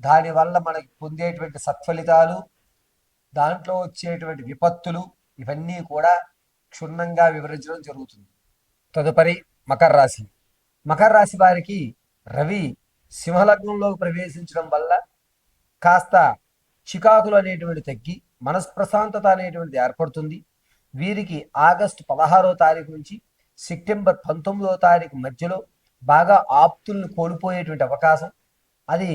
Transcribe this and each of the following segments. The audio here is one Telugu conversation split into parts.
దానివల్ల మనకి పొందేటువంటి సత్ఫలితాలు దాంట్లో వచ్చేటువంటి విపత్తులు ఇవన్నీ కూడా క్షుణ్ణంగా వివరించడం జరుగుతుంది. తదుపరి మకర రాశి. మకర రాశి వారికి రవి సింహలగ్నంలో ప్రవేశించడం వల్ల కాస్త చికాకులు అనేటువంటి తగ్గి మనస్ప్రశాంతత అనేటువంటిది ఏర్పడుతుంది. వీరికి ఆగస్టు పదహారో తారీఖు నుంచి సెప్టెంబర్ పంతొమ్మిదో తారీఖు మధ్యలో బాగా ఆప్తులను కోల్పోయేటువంటి అవకాశం. అది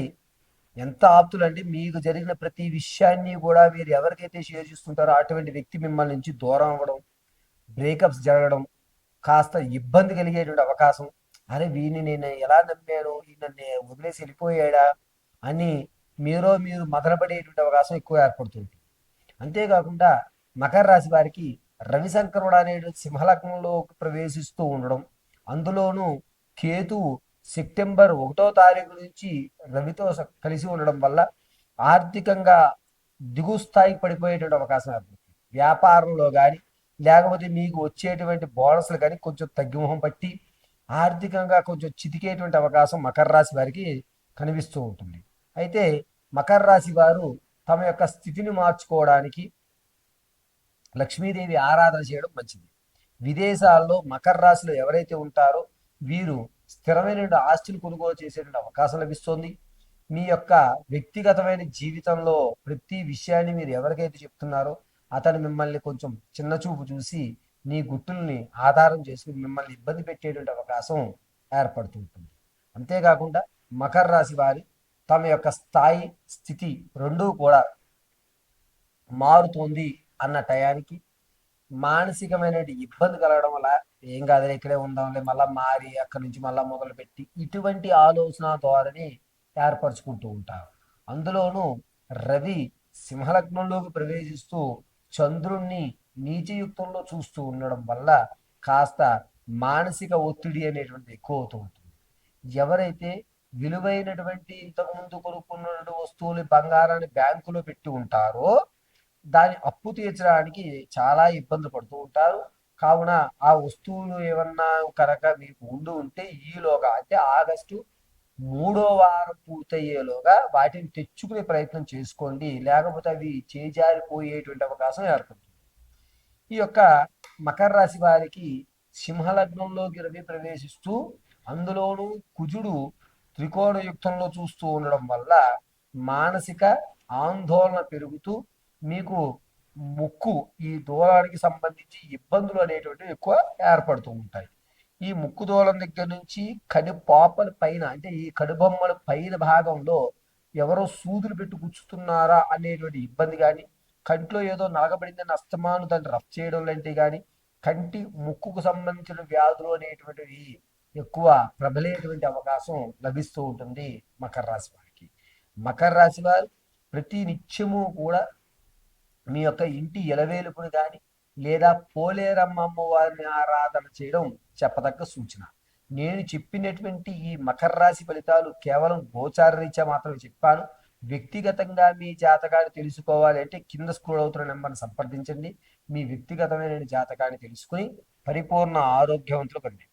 ఎంత ఆప్తులండి? మీకు జరిగిన ప్రతి విషయాన్ని కూడా మీరు ఎవరికైతే షేర్ చేస్తుంటారో అటువంటి వ్యక్తి మిమ్మల్ని నుంచి దూరం అవ్వడం బ్రేకప్స్ జరగడం కాస్త ఇబ్బంది కలిగేటువంటి అవకాశం. అరే వీడిని నేను ఎలా నమ్మాను? ఈ నన్ను వదిలేసి వెళ్ళిపోయాడా? అని మీరో మీరు మదనపడేటువంటి అవకాశం ఎక్కువ ఏర్పడుతుంది అంతేకాకుండా మకర రాశి వారికి రవి సంక్రమణ అనేది సింహలగ్నంలో ప్రవేశిస్తూ ఉండడం. అందులోనూ కేతువు సెప్టెంబర్ ఒకటో తారీఖు నుంచి రవితో కలిసి ఉండడం వల్ల ఆర్థికంగా దిగు స్థాయికి పడిపోయేటువంటి అవకాశం ఏర్పడుతుంది. వ్యాపారంలో కానీ లేకపోతే మీకు వచ్చేటువంటి బోనస్లు కానీ కొంచెం తగ్గిమొహం పట్టి ఆర్థికంగా కొంచెం చితికేటువంటి అవకాశం మకర రాశి వారికి కనిపిస్తూ ఉంటుంది. అయితే మకర రాశి వారు తమ యొక్క స్థితిని మార్చుకోవడానికి లక్ష్మీదేవి ఆరాధన చేయడం మంచిది. విదేశాల్లో మకర రాశిలో ఎవరైతే ఉంటారో వీరు స్థిరమైన ఆస్తిని కొనుగోలు చేసేటువంటి అవకాశం లభిస్తుంది. మీ యొక్క వ్యక్తిగతమైన జీవితంలో ప్రతి విషయాన్ని మీరు ఎవరికైతే చెప్తున్నారో అతను మిమ్మల్ని కొంచెం చిన్న చూపు చూసి నీ గుట్టుల్ని ఆధారం చేసుకుని మిమ్మల్ని ఇబ్బంది పెట్టేటువంటి అవకాశం ఏర్పడుతుంటుంది అంతేకాకుండా మకర రాశి వారి తమ యొక్క స్థాయి స్థితి రెండూ కూడా మారుతోంది అన్న టయానికి మానసికమైన ఇబ్బంది కలగడం వల్ల ఏం కాదులే ఇక్కడే ఉందాంలే మళ్ళా మారి అక్కడి నుంచి మళ్ళా మొదలు పెట్టి ఇటువంటి ఆలోచన ధోరణి ఏర్పరచుకుంటూ ఉంటారు. అందులోనూ రవి సింహలగ్నంలోకి ప్రవేశిస్తూ చంద్రుణ్ణి నీచయుక్తంలో చూస్తూ ఉండడం వల్ల కాస్త మానసిక ఒత్తిడి అనేటువంటిది ఎక్కువ అవుతూ ఉంటుంది. ఎవరైతే విలువైనటువంటి ఇంతకుముందు కొనుక్కున్న వస్తువులు బంగారాన్ని బ్యాంకులో పెట్టి ఉంటారో దాని అప్పు తీర్చడానికి చాలా ఇబ్బంది పడుతూ ఉంటారు. కావున ఆ వస్తువులు ఏమన్నా కనుక మీకు ఉండి ఉంటే ఈలోగా అంటే ఆగస్టు మూడో వారం పూర్తయ్యేలోగా వాటిని తెచ్చుకునే ప్రయత్నం చేసుకోండి. లేకపోతే అవి చేజారిపోయేటువంటి అవకాశం ఏర్పడుతుంది. ఈ యొక్క మకర రాశి వారికి సింహలగ్నంలోకి రవి ప్రవేశిస్తూ అందులోనూ కుజుడు త్రికోణ యుక్తంలో చూస్తూ ఉండడం వల్ల మానసిక ఆందోళన పెరుగుతూ మీకు ముక్కు ఈ దూలానికి సంబంధించి ఇబ్బందులు అనేటువంటివి ఎక్కువ ఏర్పడుతూ ఉంటాయి. ఈ ముక్కు దూలం దగ్గర నుంచి కడు పాపల పైన అంటే ఈ కడుబొమ్మల పైన భాగంలో ఎవరో సూదులు పెట్టి గుచ్చుతున్నారా అనేటువంటి ఇబ్బంది కానీ కంట్లో ఏదో నలగబడిందని అస్తమాను దాన్ని రఫ్ చేయడం లాంటివి కానీ కంటి ముక్కుకు సంబంధించిన వ్యాధులు అనేటువంటివి ఎక్కువ ప్రబలేటువంటి అవకాశం లభిస్తూ ఉంటుంది మకర రాశి వారికి. మకర రాశి వారు ప్రతి నిత్యము కూడా మీ యొక్క ఇంటి ఎలవేలుపుని కానీ లేదా పోలేరమ్మమ్మ వారిని ఆరాధన చేయడం చెప్పదగ్గ సూచన. నేను చెప్పినటువంటి ఈ మకర రాశి ఫలితాలు కేవలం గోచార రీత్యా మాత్రమే చెప్పాను. వ్యక్తిగతంగా మీ జాతకాన్ని తెలుసుకోవాలి అంటే కింద స్క్రోల్ అవుతున్న నెంబర్ని సంప్రదించండి. మీ వ్యక్తిగతమైన జాతకాన్ని తెలుసుకుని పరిపూర్ణ ఆరోగ్యవంతులు కండి.